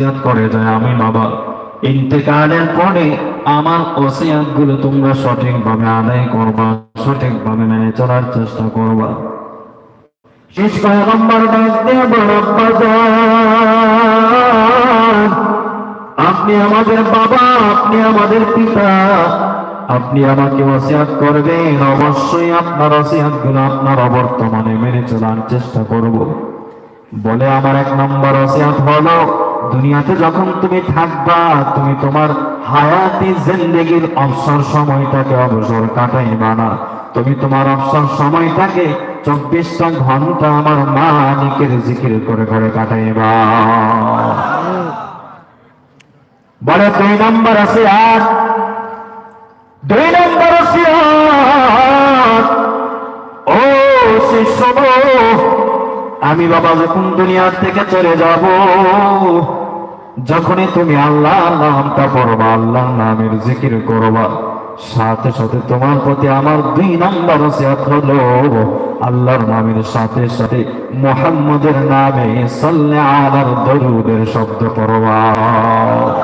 ওসিয়াত করে যায় আমি বাবা। ইন্তেকালের পরে আমার ওসিয়াতগুলো তোমরা সঠিকভাবে আদায় করবা, সঠিকভাবে মেনে চলার চেষ্টা করবা। শেষ পয়গম্বর বাজার আপনি আমাদের বাবা, আপনি আমাদের পিতা, আপনি আমাকে ওসিয়াত করবেন, অবশ্যই আপনার ওসিয়াতগুলো আপনার অবর্তমানে মেনে চলার চেষ্টা করব। বলে আমার এক নম্বর ওসিয়াত হলো দুনিয়াতে যখন তুমি থাকবা, তুমি তোমার হায়াতি জিন্দেগির অবসর সময়টাকে অবসর কাটাইবা না। তুমি তোমার অবসর সময়টাকে চব্বিশটা ঘণ্টা আমার মালিকের জিকির করে করে কাটাইবা। বলে দুই নম্বর আছে আর দুই নম্বর আছে ও শিষ্য আমি বাবা যখন দুনিয়ার থেকে চলে যাব যখনই তুমি আল্লাহ নামটা পড়বা আল্লাহর নামের জিকির করবা সাথে সাথে তোমার প্রতি আমার দুই নম্বর হলো আল্লাহর নামের সাথে সাথে মোহাম্মদের নামে সাল্লে আলার দরুদের শব্দ সাল্লাম।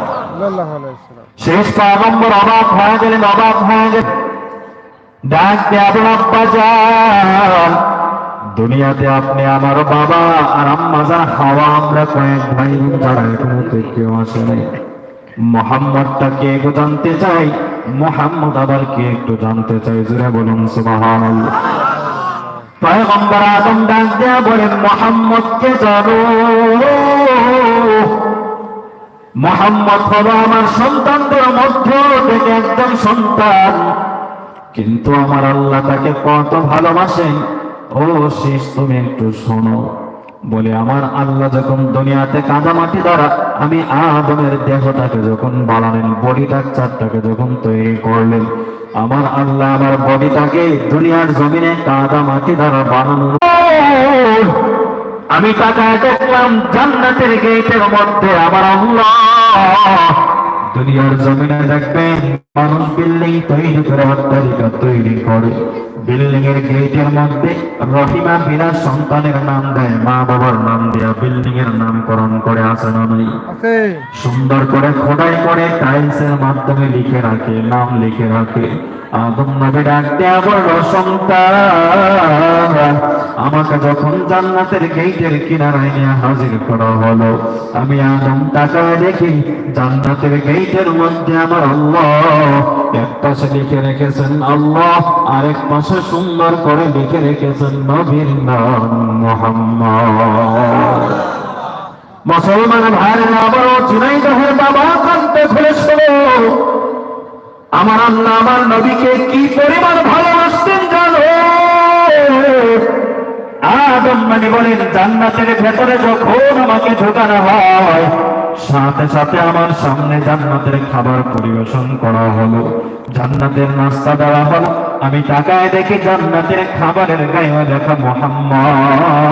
শেষ পয়গম্বর অবাক হয়ে গেলেন অবাক হয়ে গেলেন। ডাক দেবেন আব্বা যান দুনিয়াতে আপনি আমার বাবা আর আম্মা, যা হাওয়া আমরা কয়েক ভাই যারা এখনও তো কেউ আসে নাই মোহাম্মদটা কে একটু জানতে চাই, মোহাম্মদ আবার কে একটু জানতে চাই জুড়ে বলুন, সুবহানাল্লাহ। পয়গম্বর আদম ডাক দেয়া বলেন, মোহাম্মদকে জানো। মোহাম্মদ হলো আমার সন্তানদের মধ্য থেকে একজন সন্তান। কিন্তু আমার আল্লাহ তাকে কত ভালোবাসেন ও শেষ, তুমি একটু শোনো। বলে, আমার আল্লাহ যখন দুনিয়াতে কাদামাটি দ্বারা, আমি আদমের দেহটাকে যখন বানালেন বডি টাকচারটাকে যখন তৈরি করলেন, আমার আল্লাহ আমার বডিটাকে দুনিয়ার জমিনে কাদামাটি দ্বারা বানানো আমি তাকায় দেখলাম, জান্নাতের গেটের মধ্যে আমার আল্লাহ দুনিয়ার জমিনে দেখবেন মানুষ বিল্ডিং তৈরি করে অট্টালিকা তৈরি করে। বিল্ডিং এর গেটের মধ্যে রহিমা বিনা সন্তানের নাম দেয় মা বাবার নাম দেয়া। বিল্ডিং এর নামকরণ করে আসে না নাই? আছে। সুন্দর করে খোদাই করে টাইলসের মাধ্যমে লিখে রাখে নাম লিখে রাখে। আদম নবী ডাকতে আবার সন্তান আমাকে যখন জান্নাতের গেটের কিনারায় নিয়ে হাজির করা হলো, আমি আদম তাকায় দেখি জান্নাতের গেটের মধ্যে আমার আল্লাহ। এক পাশে লিখে রেখেছেন আল্লাহ, আরেক পাশে সুন্দর করে লিখে রেখেছেন নবীর নাম মোহাম্মদ। মুসলমান ভাইয়ের আবারও ঝিনাইদহের বাবা কান্তে শোনো। আমার আল্লাহ আমার নবীকে কি পরিমাণ আদম মানে বলেন, জান্নাতের ভেতরে যখন আমাকে ঢোকানো হয়, সাথে সাথে আমার সামনে জান্নাতের খাবার পরিবেশন করা হলো। জান্নাতের নাস্তা দেওয়া হলো। আমি তাকায় দেখি জান্নাতের খাবারের গায়ে লেখা মোহাম্মদ।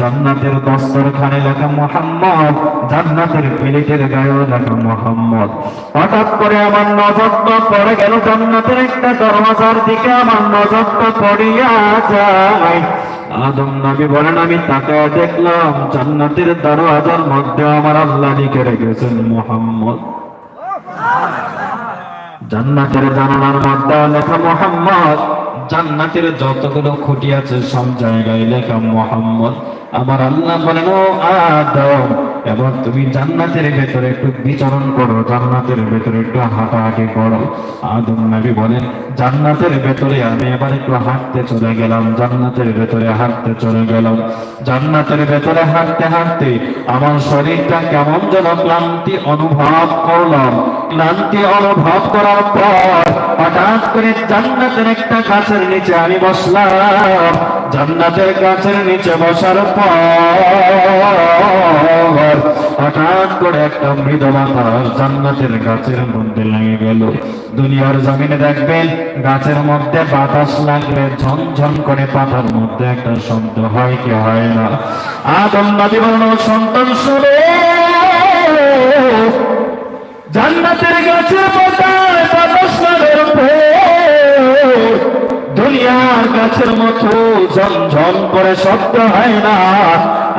জান্নাতের দস্তরখানে লেখা মোহাম্মদ। জান্নাতের প্লেটের গায়েও লেখা মোহাম্মদ। হঠাৎ করে আমার নজরটা পড়ে গেল। জান্নাতের একটা দরওয়াজার দিকে আমার নজরটা পড়িয়া যায়। আদম নবী বলেন, আমি তাকায় দেখলাম জান্নাতের দরওয়াজার মধ্যে আমার আল্লাহ লিখে রেখেছেন মোহাম্মদ। জান্নাতের জানালার মধ্যে লেখা মোহাম্মদ, জান্নাতের যতগুলো খুঁটি আছে সব জায়গায় লেখা মোহাম্মদ। আমার আল্লাহ বলেন, ও আদম এবার তুমি জান্নাতের ভেতরে একটু বিচরণ করো, জান্নাতের ভেতরে একটু হাঁটাহাঁটি করো। আদম নবী বলেন, জান্নাতের ভেতরে আমি এবার একটু হাঁটতে চলে গেলাম, জান্নাতের ভেতরে হাঁটতে চলে গেলাম। জান্নাতের ভেতরে হাঁটতে হাঁটতে আমার শরীরটা কেমন যেন ক্লান্তি অনুভব করলাম। ক্লান্তি অনুভব করার পর হঠাৎ করে জান্নাতের একটা গাছের নিচে আমি বসলাম। জান্নাতের গাছের নিচে বসার পর হঠাৎ করে একটা মৃদ বাতাস জান্নাতের গাছের মধ্যে লেগে গেল। দুনিয়ার জমিনে দেখবেন গাছের মধ্যে বাতাস লাগলে ঝনঝন করে পাতার মধ্যে একটা শব্দ হয় কি হয় না। আদম নদী বলল সন্তান শুনে জান্নাতের গাছের দুনিয়ার গাছের মতো ঝমঝম করে শব্দ হয় না।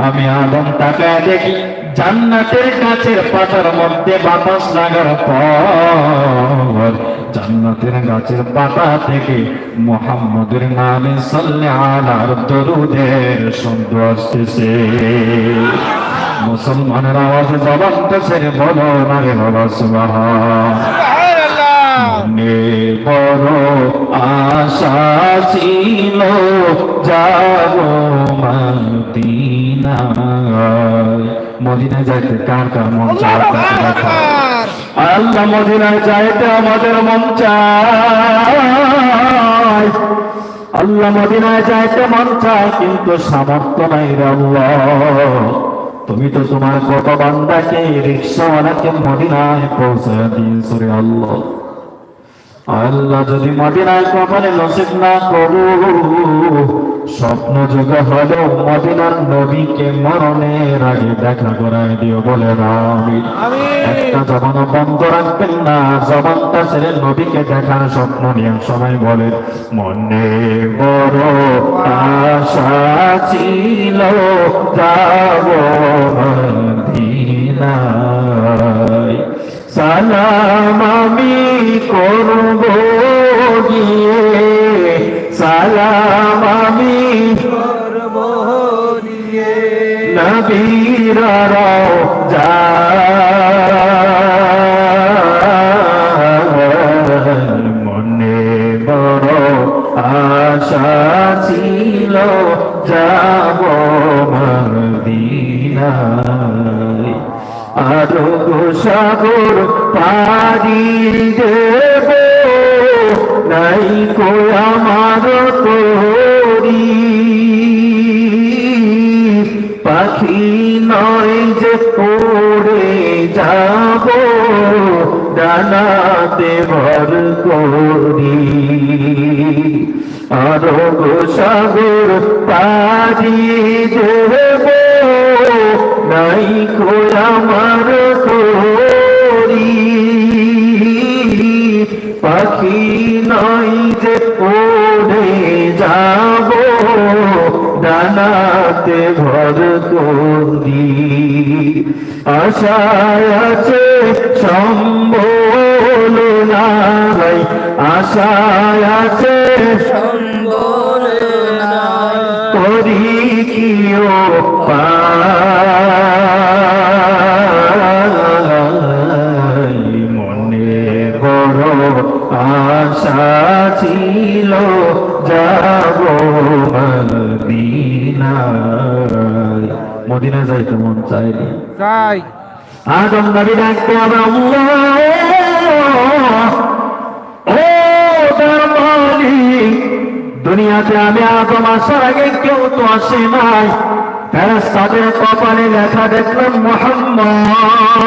আমি আদম তাকায় দেখি জান্নাতের গাছের পাতার মধ্যে বাতাস লাগার পর। জান্নাতের গাছের পাতা থেকে মোহাম্মদের নামে সাল্লে আলার দরুদের শব্দ আসতেছে। মুসলমানের আওয়াজে জবানটা ছেড়ে বলো না রে বাবা, সুবহান। মনে বড় আশা ছিল যাব মদিনায়। মদিনায় যাইতে কার কার মন আল্লাহ মদিনায় যাইতে আমাদের মন চায়। আল্লাহ মদিনায় যাইতে মন চায় কিন্তু সামর্থ্য নাই রে আল্লাহ। তুমি তো তোমার কত বান্দাকে রিক্সাওয়ালাকে মদিনায় পৌঁছে দিয়েছ রে আল্লাহ। আল্লাহ যদি মদিনায় কপালে নসিব না করু স্বপ্ন যুগ হলেও মদিনার নবীকে মরণের আগে দেখা করায় দিও বলে আমি একটা জবানও বন্ধ রাখবেন না জবানটা ছেড়ে নবীকে দেখার স্বপ্ন নিয়ে সবাই বলে মনে বড় আশা ছিল যাব মদিনায়। সালাম আমি করব গিয়ে সালাম আমি। নবীর যা মনে বড় আশা ছিল যাব মদিনায় আরও সাগর পারি দেব, নাই কো আমার তোরি পাখি নয় যে পড়ে যাব, ডানাতে ভর করি। আরও সাগর পারি দেব নাই আমার তোরি। পাখি নয় যে পড়ে যাব ডানাতে ভর করি। আশায় আছে সম্বল নাই আশায় আছে করি কিও পাই ছিল যাব মদিনায়। মদিনায় যাইতে মন চাইনি চাই আদম নবী ডাকতে আল্লাহ। ও তার দুনিয়াতে আমি আদম আসার আগে কেউ তো আসে নাই। ফেরেশতাদের কপালে লেখা দেখলাম মোহাম্মদ।